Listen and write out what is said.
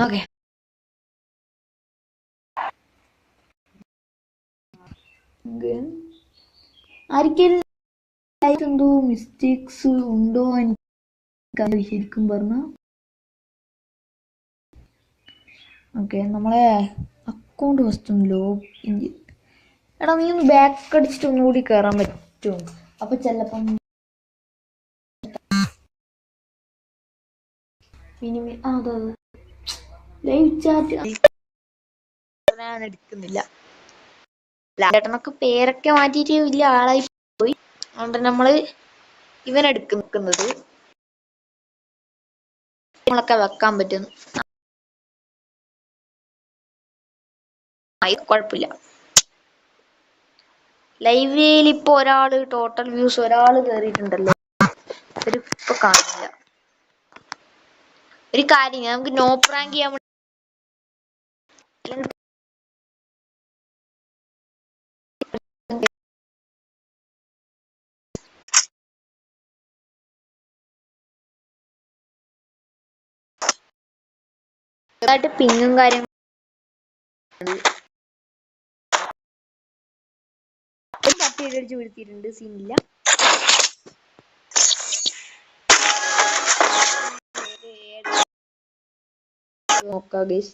Okay. ആർക്കെങ്കിലും എന്തോ mistakes ഉണ്ടോ? എനിക്ക് ശരിക്കും പറഞ്ഞ. ഓക്കെ നമ്മളെ അക്കൗണ്ട് ഫസ്റ്റ് ഒന്ന് എടാ നീ ഒന്ന് ബാക്ക് അടിച്ചിട്ട് ഒന്നുകൂടി കയറാൻ പറ്റും അപ്പൊ ചിലപ്പം മിനിമി ആ അതെ ലൈവ് ചാറ്റ് എടുക്കുന്നില്ല. ലാലേട്ടനൊക്കെ പേരൊക്കെ മാറ്റിയിട്ട് വലിയ ആളായി പോയി. അതുകൊണ്ട് നമ്മൾ ഇവൻ എടുക്കുന്നത് നമ്മളൊക്കെ വെക്കാൻ പറ്റുന്നു ആ, ഇത് കുഴപ്പമില്ല. ലൈവിൽ ഇപ്പൊ ഒരാൾ ടോട്ടൽ വ്യൂസ് ഒരാൾ കേറിയിട്ടുണ്ടല്ലോ. ഒരു ഇപ്പൊ കാണില്ല ഒരു കാര്യം നമുക്ക് നോ പ്രാങ്ക് ചെയ്യാൻ ായിട്ട് പിങ്ങും കാര്യങ്ങളും ഒരു സീനില്ല നോക്കാം ഗൈസ്